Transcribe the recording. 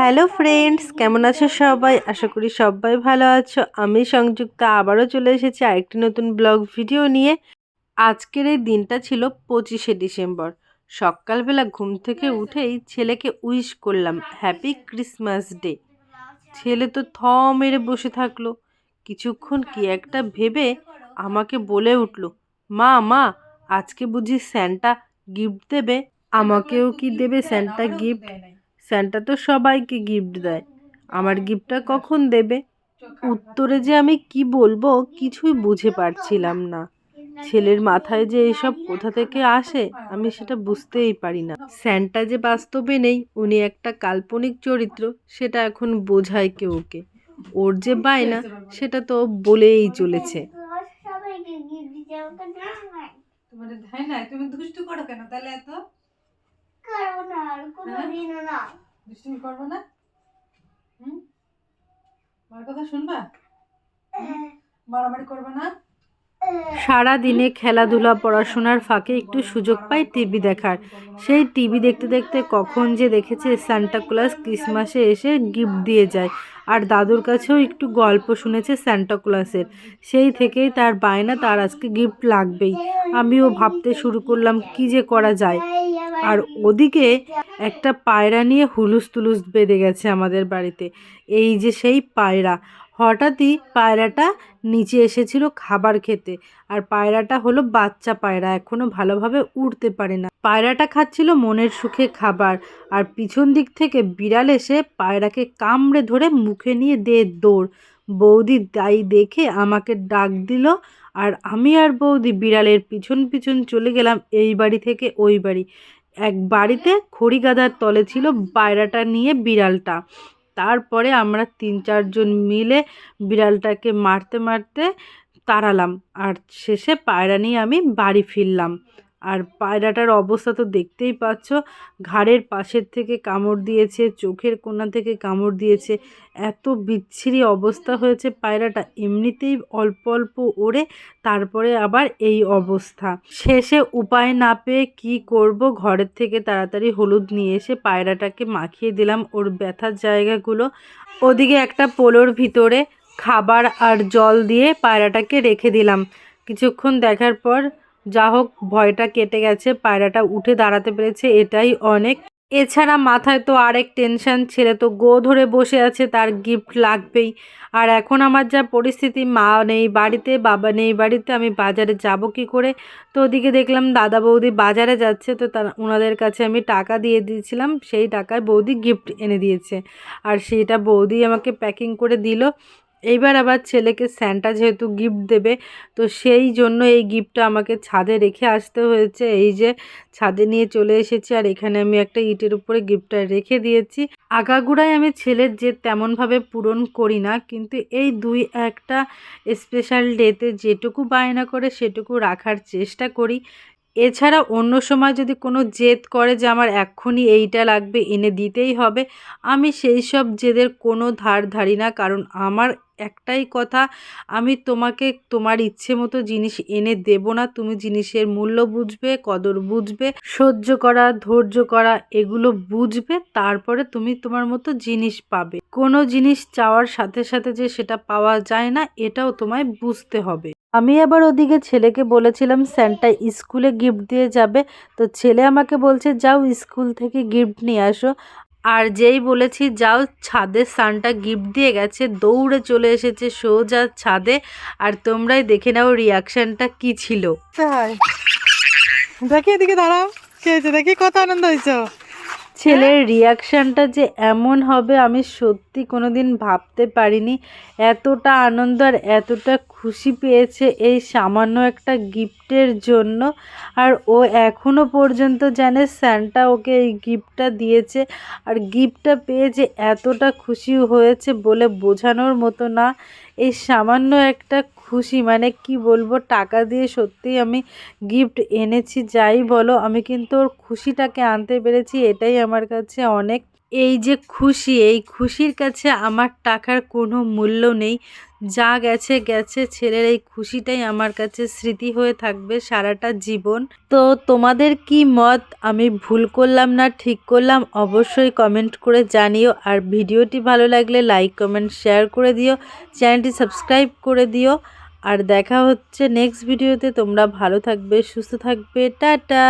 Hello friends, কেমন আছো সবাই? আশা করি সবাই ভালো আছো। আমি সংযুক্তা, আবারও চলে এসেছি আরেকটি নতুন ব্লগ ভিডিও নিয়ে। আজকের এই দিনটা ছিল পঁচিশে ডিসেম্বর। সকালবেলা ঘুম থেকে উঠেই ছেলেকে উইশ করলাম হ্যাপি ক্রিসমাস ডে ছেলে তো থ মেরে বসে থাকল। কিছুক্ষণ কি একটা ভেবে আমাকে বলে উঠল, মা মা, আজকে বুঝি স্যান্টা গিফট দেবে? আমাকেও কি দেবে স্যান্টা গিফট স্যান্টা তো সবাইকে গিফট দেয়। আমার গিফটটা কখন দেবে? উত্তরে যে আমি কি বলব কিছুই বুঝে পারছিলাম না। ছেলের মাথায় যে এসব কোথা থেকে আসে আমি সেটা বুঝতেই পারি না। স্যান্টা যে বাস্তবে নেই উনি একটা কাল্পনিক চরিত্র সেটা এখন বোঝায় কেউ ওকে। ওর যে বায়না সেটা তো বলেই চলেছে। তুমি দুষ্টু করো কেন তাহলে এত? না। দুষ্টুমি করব না? হুম? মার কথা শুনবা? মারামারি না? সারা দিনে খেলাধুলা, পড়াশোনার ফাঁকে একটু সুযোগ পাই টিভি দেখার। সেই টিভি দেখতে দেখতে কখন যে দেখেছে সান্টা ক্লাস ক্রিসমাসে এসে গিফট দিয়ে যায়। আর দাদুর কাছেও একটু গল্প শুনেছে স্যান্টাক্লাসের সেই থেকেই তার বায়না, তার আজকে গিফট লাগবেই। আমিও ভাবতে শুরু করলাম, কি যে করা যায়? আর ওদিকে একটা পায়রা নিয়ে হুলুস তুলুস বেঁধে গেছে আমাদের বাড়িতে। এই যে সেই পায়রা হঠাৎই পায়রাটা নিচে এসেছিল খাবার খেতে। আর পায়রাটা হলো বাচ্চা পায়রা, এখনও ভালোভাবে উড়তে পারে না। পায়রাটা খাচ্ছিল মনের সুখে খাবার, আর পিছন দিক থেকে বিড়াল এসে পায়রাকে কামড়ে ধরে মুখে নিয়ে দে দৌড়। বৌদি তাই দেখে আমাকে ডাক দিল, আর আমি আর বৌদি বিড়ালের পিছন পিছন চলে গেলাম, এই বাড়ি থেকে ওই বাড়ি। এক বাড়িতে খড়িগাদার তলে ছিল পায়রাটা নিয়ে বিড়ালটা। তারপরে আমরা তিন চারজন মিলে বিড়ালটাকে মারতে মারতে তাড়ালাম। আর শেষে পায়রা নিয়ে আমি বাড়ি ফিরলাম। আর পায়রাটার অবস্থা তো দেখতেই পাচ্ছ। ঘাড়ের পাশের থেকে কামড় দিয়েছে, চোখের কোণা থেকে কামড় দিয়েছে। এত বিচ্ছিরি অবস্থা হয়েছে পায়রাটা। এমনিতেই অল্প অল্প ওড়ে, তারপরে আবার এই অবস্থা। শেষে উপায় না পেয়ে কি করব? ঘরের থেকে তাড়াতাড়ি হলুদ নিয়ে এসে পায়রাটাকে মাখিয়ে দিলাম ওর ব্যথার জায়গাগুলো। ওদিকে একটা পোলোর ভিতরে খাবার আর জল দিয়ে পায়রাটাকে রেখে দিলাম। কিছুক্ষণ দেখার পর যা হোক, ভয়টা কেটে গেছে, পায়রাটা উঠে দাঁড়াতে পেরেছে, এটাই অনেক। এছাড়া মাথায় তো আরেক টেনশন ছেলে তো গো ধরে বসে আছে, তার গিফট লাগবেই। আর এখন আমার যা পরিস্থিতি, মা নেই বাড়িতে, বাবা নেই বাড়িতে, আমি বাজারে যাব কি করে? তো ওদিকে দেখলাম দাদা বৌদি বাজারে যাচ্ছে, তো তার ওনাদের কাছে আমি টাকা দিয়ে দিয়েছিলাম, সেই টাকায় বৌদি গিফট এনে দিয়েছে। আর সেইটা বৌদি আমাকে প্যাকিং করে দিল। এইবার আবার ছেলেকে স্যান্টা যেহেতু গিফট দেবে, তো সেই জন্য এই গিফটটা আমাকে ছাদে রেখে আসতে হয়েছে। এই যে ছাদে নিয়ে চলে এসেছি আর এখানে আমি একটা ইটের উপরে গিফটটা রেখে দিয়েছি। আগাগোড়ায় আমি ছেলের যে তেমনভাবে পূরণ করি না, কিন্তু এই দুই একটা স্পেশাল ডেতে যেটুকু বায়না করে সেটুকু রাখার চেষ্টা করি। এছাড়া অন্য সময় যদি কোনো জেদ করে যে আমার এক্ষুনি এইটা লাগবে, এনে দিতেই হবে, আমি সেই সব জেদের কোনো ধার ধারি না, কারণ আমার একটাই কথা, আমি তোমাকে তোমার ইচ্ছে মতো জিনিস এনে দেব না। তুমি জিনিসের মূল্য বুঝবে, কদর বুঝবে, সহ্য করা, ধৈর্য করা, এগুলো বুঝবে, তারপরে তুমি তোমার মতো জিনিস পাবে। কোনো জিনিস চাওয়ার সাথে সাথে যে সেটা পাওয়া যায় না, এটাও তোমায় বুঝতে হবে। আমি আবার ওদিকে ছেলেকে বলেছিলাম, স্যান্টা স্কুলে গিফট দিয়ে যাবে। তো ছেলে আমাকে বলছে, যাও স্কুল থেকে গিফট নিয়ে আসো। আর যেই বলেছি, যাও ছাদে সানটা গিফট দিয়ে গেছে, দৌড়ে চলে এসেছে সোজা ছাদে, আর তোমরাই দেখে নাও রিয়াকশনটা কি ছিল। দেখি এদিকে দাঁড়াও। কে দেখি কত আনন্দ হয়েছে। ছেলের রিয়াকশনটা যে এমন হবে আমি সত্যি কোনোদিন ভাবতে পারিনি। এতটা আনন্দ আর এতটা খুশি পেয়েছে এই সামান্য একটা গিফটের জন্য। আর ও এখনও পর্যন্ত জানে স্যান্টা ওকে এই গিফটটা দিয়েছে। আর গিফটটা পেয়ে যে এতটা খুশি হয়েছে বলে বোঝানোর মতো না। এই সামান্য একটা খুশি। মানে কি বলব, টাকা দিয়ে সত্যিই আমি গিফট এনেছি, যাই বলো, আমি কিন্তু ওর খুশিটাকে আনতে পেরেছি, এটাই আমার কাছে অনেক। এই যে খুশি, এই খুশির কাছে আমার টাকার কোনো মূল্য নেই। যা গেছে গেছে, ছেলের এই খুশিটাই আমার কাছে স্মৃতি হয়ে থাকবে সারাটা জীবন। তো তোমাদের কি মত? আমি ভুল করলাম না, ঠিক করলাম? অবশ্যই কমেন্ট করে জানিও। আর ভিডিওটি ভালো লাগলে লাইক কমেন্ট শেয়ার করে দিও। চ্যানেলটি সাবস্ক্রাইব করে দিও। আর দেখা হচ্ছে নেক্সট ভিডিওতে তোমরা ভালো থাকবে সুস্থ থাকবে। টাটা!